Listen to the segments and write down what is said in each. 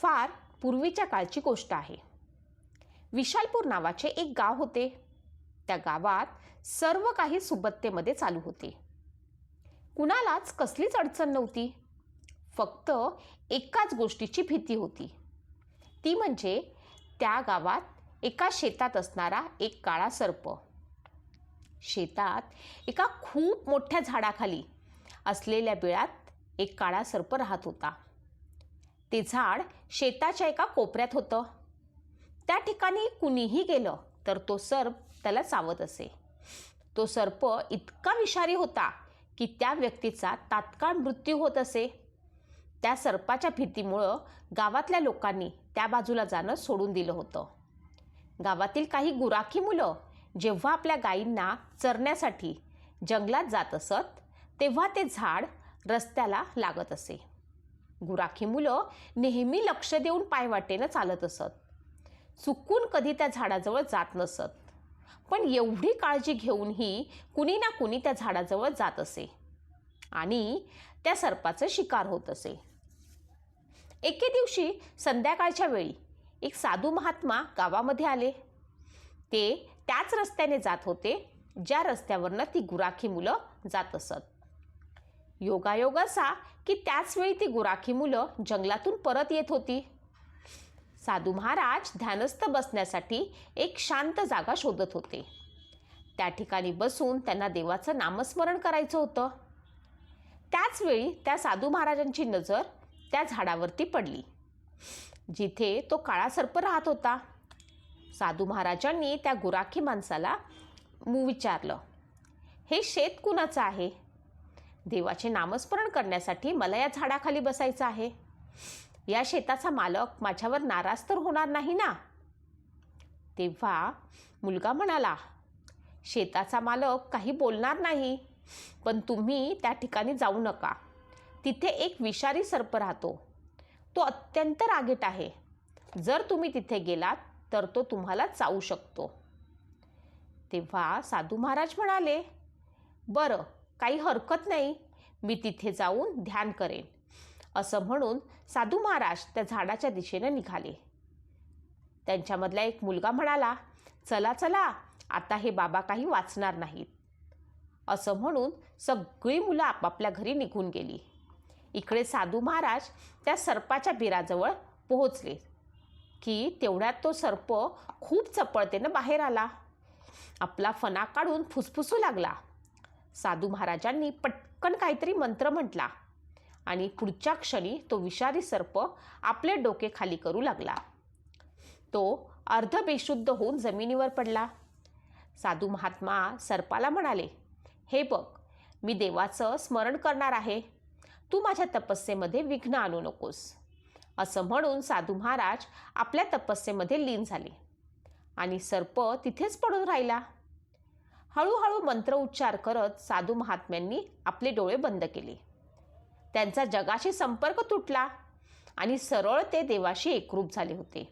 फार पूर्वीच्या काळची गोष्ट आहे. विशालपूर नावाचे एक गाव होते. त्या गावात सर्व काही सुबत्तेमध्ये चालू होते. कुणालाच कसलीच अडचण नव्हती. फक्त एकाच गोष्टीची भीती होती. ती म्हणजे त्या गावात एका शेतात असणारा एक काळा सर्प. शेतात एका खूप मोठ्या झाडाखाली असलेल्या बिळात एक काळा सर्प राहत होता. ते झाड शेताच्या एका कोपऱ्यात होतं. त्या ठिकाणी कुणीही गेलं तर तो सर्प त्याला चावत असे. तो सर्प इतका विषारी होता की त्या व्यक्तीचा तात्काळ मृत्यू होत असे. त्या सर्पाच्या भीतीमुळं गावातल्या लोकांनी त्या बाजूला जाणं सोडून दिलं होतं. गावातील काही गुराखी मुलं जेव्हा आपल्या गायींना चरण्यासाठी जंगलात जात असत तेव्हा ते झाड रस्त्याला लागत असे. गुराखी मुलं नेहमी लक्ष देऊन पायवाटेनं चालत असत. चुकून कधी त्या झाडाजवळ जात नसत. पण एवढी काळजी घेऊनही कुणी ना कुणी त्या झाडाजवळ जात असे. आणि त्या सर्पाचं शिकार होत असे. एके दिवशी संध्याकाळच्या वेळी एक साधू महात्मा गावामध्ये आले. ते त्याच रस्त्याने जात होते ज्या रस्त्यावरनं ती गुराखी मुलं जात असत. योगायोग असा की त्याचवेळी ती गुराखी मुलं जंगलातून परत येत होती. साधू महाराज ध्यानस्थ बसण्यासाठी एक शांत जागा शोधत होते. त्या ठिकाणी बसून त्यांना देवाचं नामस्मरण करायचं होतं. त्याचवेळी त्या साधू महाराजांची नजर त्या झाडावरती पडली. जिथे तो काळा सर्प राहत होता. साधू महाराजांनी त्या गुराखी माणसाला मू विचारलं हे शेत कुणाचं आहे? देवाचे नामस्मरण करण्यासाठी मला या झाडाखाली बसायचं आहे. या शेताचा मालक माझ्यावर नाराज तर होणार नाही ना? तेव्हा मुलगा म्हणाला शेताचा मालक काही बोलणार नाही पण तुम्ही त्या ठिकाणी जाऊ नका. तिथे एक विषारी सर्प राहतो. तो अत्यंत रागीट आहे. जर तुम्ही तिथे गेलात तर तो तुम्हाला चावू शकतो. तेव्हा साधू महाराज म्हणाले बरं काही हरकत नाही. मी तिथे जाऊन ध्यान करेन. असं म्हणून साधू महाराज त्या झाडाच्या दिशेनं निघाले. त्यांच्यामधला एक मुलगा म्हणाला चला चला आता हे बाबा काही वाचणार नाहीत. असं म्हणून सगळी मुलं आपापल्या घरी निघून गेली. इकडे साधू महाराज त्या सर्पाच्या बिराजवळ पोहोचले की तेवढ्यात तो सर्प खूप चपळतेनं बाहेर आला. आपला फणा काढून फुसफुसू लागला. साधू महाराजांनी पटकन काहीतरी मंत्र म्हटला आणि पुढच्या क्षणी तो विषारी सर्प आपले डोके खाली करू लागला. तो अर्ध बेशुद्ध होऊन जमिनीवर पडला. साधू महात्मा सर्पाला म्हणाले हे बघ मी देवाचं स्मरण करणार आहे. तू माझ्या तपस्येमध्ये विघ्न आणू नकोस. असं म्हणून साधू महाराज आपल्या तपस्येमध्ये लीन झाले आणि सर्प तिथेच पडून राहिला. हळूहळू मंत्र उच्चार करत साधू महात्म्यांनी आपले डोळे बंद केले. त्यांचा जगाशी संपर्क तुटला आणि सरळ ते देवाशी एकरूप झाले होते.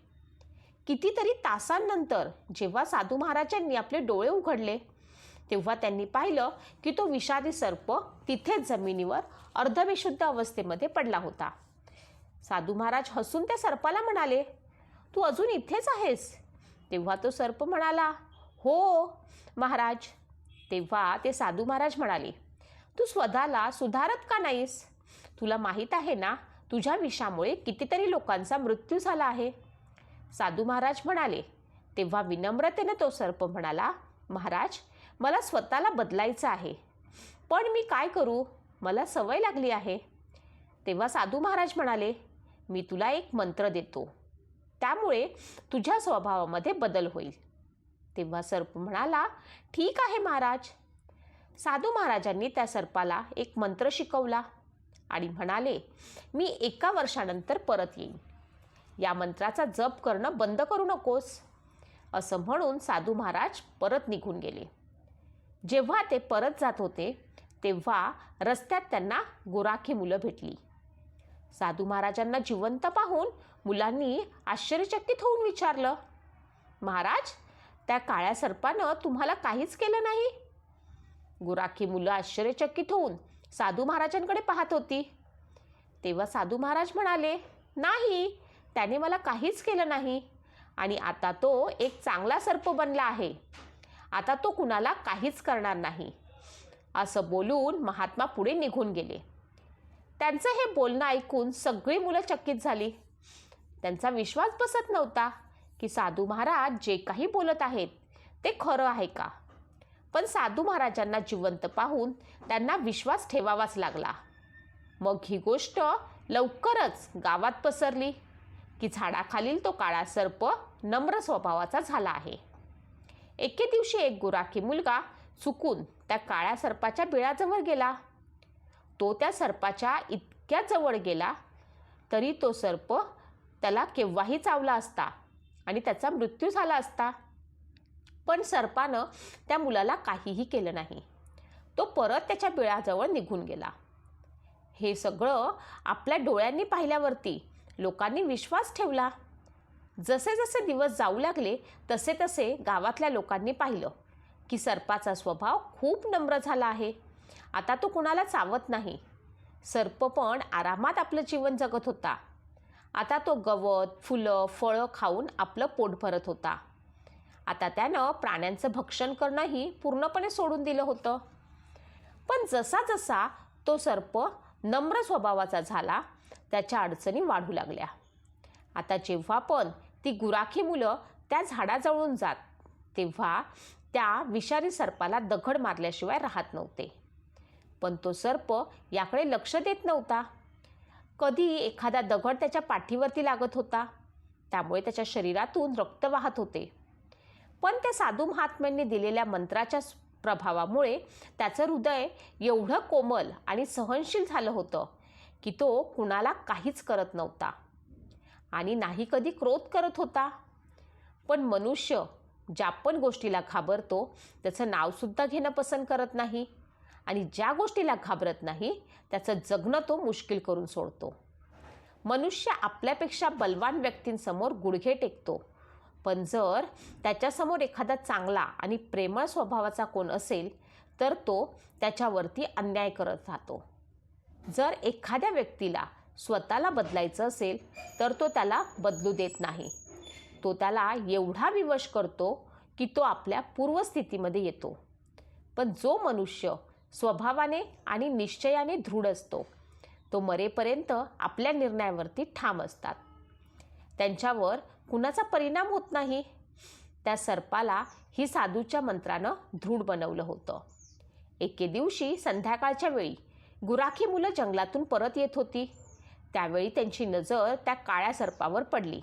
कितीतरी तासांनंतर जेव्हा साधू महाराजांनी आपले डोळे उघडले तेव्हा त्यांनी पाहिलं की तो विषादी सर्प तिथेच जमिनीवर अर्धविशुद्ध अवस्थेमध्ये पडला होता. साधू महाराज हसून त्या सर्पाला म्हणाले तू अजून इथेच आहेस? तेव्हा तो सर्प म्हणाला हो महाराज. तेव्हा ते साधू महाराज म्हणाले तू स्वतःला सुधारत का नाहीस? तुला माहीत आहे ना तुझ्या विषामुळे कितीतरी लोकांचा मृत्यू झाला आहे. साधू महाराज म्हणाले तेव्हा विनम्रतेने तो सर्प म्हणाला महाराज मला स्वतःला बदलायचं आहे. पण मी काय करू? मला सवय लागली आहे. तेव्हा साधू महाराज म्हणाले मी तुला एक मंत्र देतो. त्यामुळे तुझ्या स्वभावामध्ये बदल होईल. तेव्हा सर्प म्हणाला ठीक आहे महाराज. साधू महाराजांनी त्या सर्पाला एक मंत्र शिकवला आणि म्हणाले मी एका वर्षानंतर परत येईन. या मंत्राचा जप करणं बंद करू नकोस. असं म्हणून साधू महाराज परत निघून गेले. जेव्हा ते परत जात होते तेव्हा रस्त्यात त्यांना गोराखी मुलं भेटली. साधू महाराजांना जिवंत पाहून मुलांनी आश्चर्यचकित होऊन विचारलं महाराज त्या काळ्या सर्पानं तुम्हाला काहीच केलं नाही? गुराखी मुलं आश्चर्यचकित होऊन साधू महाराजांकडे पाहत होती. तेव्हा साधू महाराज म्हणाले नाही त्याने मला काहीच केलं नाही. आणि आता तो एक चांगला सर्प बनला आहे. आता तो कुणाला काहीच करणार नाही. असं बोलून महात्मा पुढे निघून गेले. त्यांचं हे बोलणं ऐकून सगळी मुलं चकित झाली. त्यांचा विश्वास बसत नव्हता. की साधू महाराज जे काही बोलत आहेत ते खरं आहे का? पण साधू महाराजांना जिवंत पाहून त्यांना विश्वास ठेवावाच लागला. मग ही गोष्ट लवकरच गावात पसरली की झाडाखालील तो काळा सर्प नम्र स्वभावाचा झाला आहे. एके दिवशी एक गुराखी मुलगा चुकून त्या काळ्या सर्पाच्या बिळाजवळ गेला. तो त्या सर्पाच्या इतक्या जवळ गेला तरी तो सर्प त्याला केव्हाही चावला असता. आणि त्याचा मृत्यू झाला असता. पण सर्पानं त्या मुलाला काहीही केलं नाही. तो परत त्याच्या बिळाजवळ निघून गेला. हे सगळं आपल्या डोळ्यांनी पाहिल्यावरती लोकांनी विश्वास ठेवला. जसे जसे दिवस जाऊ लागले तसे तसे गावातल्या लोकांनी पाहिलं की सर्पाचा स्वभाव खूप नम्र झाला आहे. आता तो कुणाला चावत नाही. सर्प पण आरामात आपलं जीवन जगत होता. आता तो गवत फुलं फळं खाऊन आपलं पोट भरत होता. आता त्यानं प्राण्यांचं भक्षण करणंही पूर्णपणे सोडून दिलं होतं. पण जसा जसा तो सर्प नम्र स्वभावाचा झाला त्याच्या अडचणी वाढू लागल्या. आता जेव्हा पण ती गुराखी मुलं त्या झाडाजवळून जात तेव्हा त्या विषारी सर्पाला दगड मारल्याशिवाय राहत नव्हते. पण तो सर्प याकडे लक्ष देत नव्हता. कधी एखादा दगड त्याच्या पाठीवरती लागत होता. त्यामुळे त्याच्या शरीरातून रक्त वाहत होते. पण त्या साधू महात्म्यांनी दिलेल्या मंत्राच्या प्रभावामुळे त्याचं हृदय एवढं कोमल आणि सहनशील झालं होतं की तो कुणाला काहीच करत नव्हता. आणि नाही कधी क्रोध करत होता. पण मनुष्य ज्या पण गोष्टीला घाबरतो त्याचं नावसुद्धा घेणं पसंत करत नाही. आणि ज्या गोष्टीला घाबरत नाही त्याचं जगणं तो मुश्किल करून सोडतो. मनुष्य आपल्यापेक्षा बलवान व्यक्तींसमोर गुडघे टेकतो. पण जर त्याच्यासमोर एखादा चांगला आणि प्रेमळ स्वभावाचा कोण असेल तर तो त्याच्यावरती अन्याय करत राहतो. जर एखाद्या व्यक्तीला स्वतःला बदलायचं असेल तर तो त्याला बदलू देत नाही. तो त्याला एवढा विवश करतो की तो आपल्या पूर्वस्थितीमध्ये येतो. पण जो मनुष्य स्वभावाने आणि निश्चयाने दृढ असतो. तो मरेपर्यंत आपल्या निर्णयावरती ठाम असतात. त्यांच्यावर कुणाचा परिणाम होत नाही. त्या सर्पाला ही साधूच्या मंत्रानं दृढ बनवलं होतं. एके दिवशी संध्याकाळच्या वेळी गुराखी मुलं जंगलातून परत येत होती. त्यावेळी त्यांची नजर त्या काळ्या सर्पावर पडली.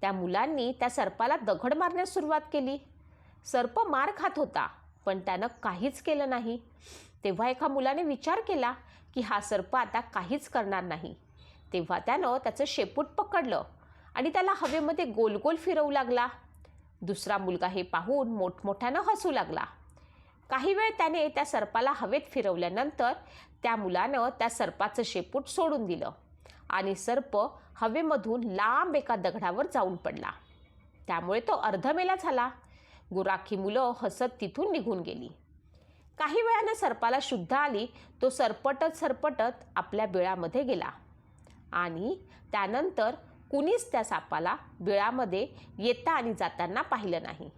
त्या मुलांनी त्या सर्पाला दगड मारण्यास सुरुवात केली. सर्प मार खात होता पण त्यानं काहीच केलं नाही. तेव्हा एका मुलाने विचार केला की हा सर्प आता काहीच करणार नाही. तेव्हा त्यानं त्याचं शेपूट पकडलं आणि त्याला हवेमध्ये गोल गोल फिरवू लागला. दुसरा मुलगा हे पाहून मोठमोठ्यानं हसू लागला. काही वेळ त्याने त्या सर्पाला हवेत फिरवल्यानंतर त्या मुलानं त्या सर्पाचं शेपूट सोडून दिलं आणि सर्प हवेमधून लांब एका दगडावर जाऊन पडला. त्यामुळे तो अर्धमेला झाला. गुराखी मुलं हसत तिथून निघून गेली. काही वेळानं सर्पाला शुद्ध आली तो सरपटत सरपटत आपल्या बिळामध्ये गेला. आणि त्यानंतर कुणीच त्या सापाला बिळामध्ये येता आणि जाताना पाहिलं नाही.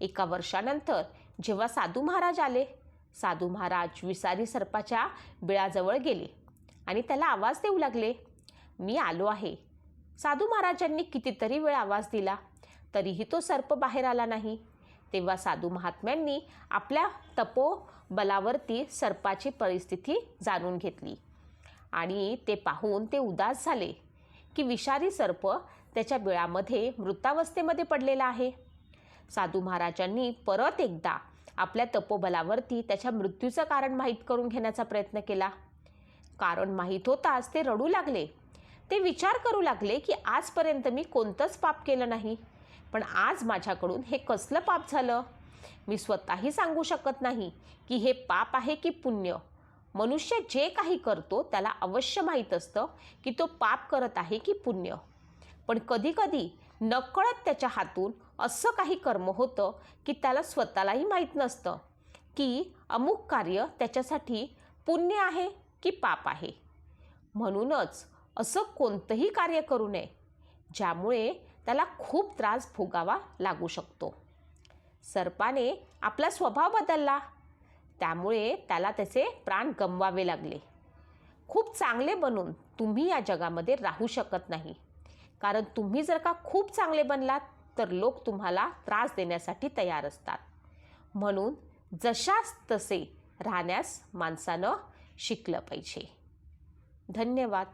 एका वर्षानंतर जेव्हा साधू महाराज आले साधू महाराज विसारी सर्पाच्या बिळाजवळ गेले आणि त्याला आवाज देऊ लागले मी आलो आहे. साधू महाराजांनी कितीतरी वेळ आवाज दिला तरीही तो सर्प बाहेर आला नाही. तेव्हा साधू महात्म्यांनी आपल्या तपोबलावरती सर्पाची परिस्थिती जाणून घेतली. आणि ते पाहून ते उदास झाले की विषारी सर्प त्याच्या बिळामध्ये मृतावस्थेमध्ये पडलेला आहे. साधू महाराजांनी परत एकदा आपल्या तपोबलावरती त्याच्या मृत्यूचं कारण माहीत करून घेण्याचा प्रयत्न केला. कारण माहीत होताच ते रडू लागले. ते विचार करू लागले की आजपर्यंत मी कोणतंच पाप केलं नाही. पण आज माझ्याकडून हे कसलं पाप झालं? मी स्वतःही सांगू शकत नाही की हे पाप आहे की पुण्य. मनुष्य जे काही करतो त्याला अवश्य माहीत असतं की तो पाप करत आहे की पुण्य. पण कधीकधी नकळत त्याच्या हातून असं काही कर्म होतं की त्याला स्वतःलाही माहीत नसतं की अमुक कार्य त्याच्यासाठी पुण्य आहे की पाप आहे. म्हणूनच असं कोणतंही कार्य करू नये. ज्यामुळे त्याला खूप त्रास भोगावा लागू शकतो. सर्पाने आपला स्वभाव बदलला. त्यामुळे त्याला त्याचे प्राण गमवावे लागले. खूप चांगले बनून तुम्ही या जगामध्ये राहू शकत नाही. कारण तुम्ही जर का खूप चांगले बनलात तर लोक तुम्हाला त्रास देण्यासाठी तयार असतात. म्हणून जशास तसे राहण्यास माणसानं शिकलं पाहिजे. धन्यवाद.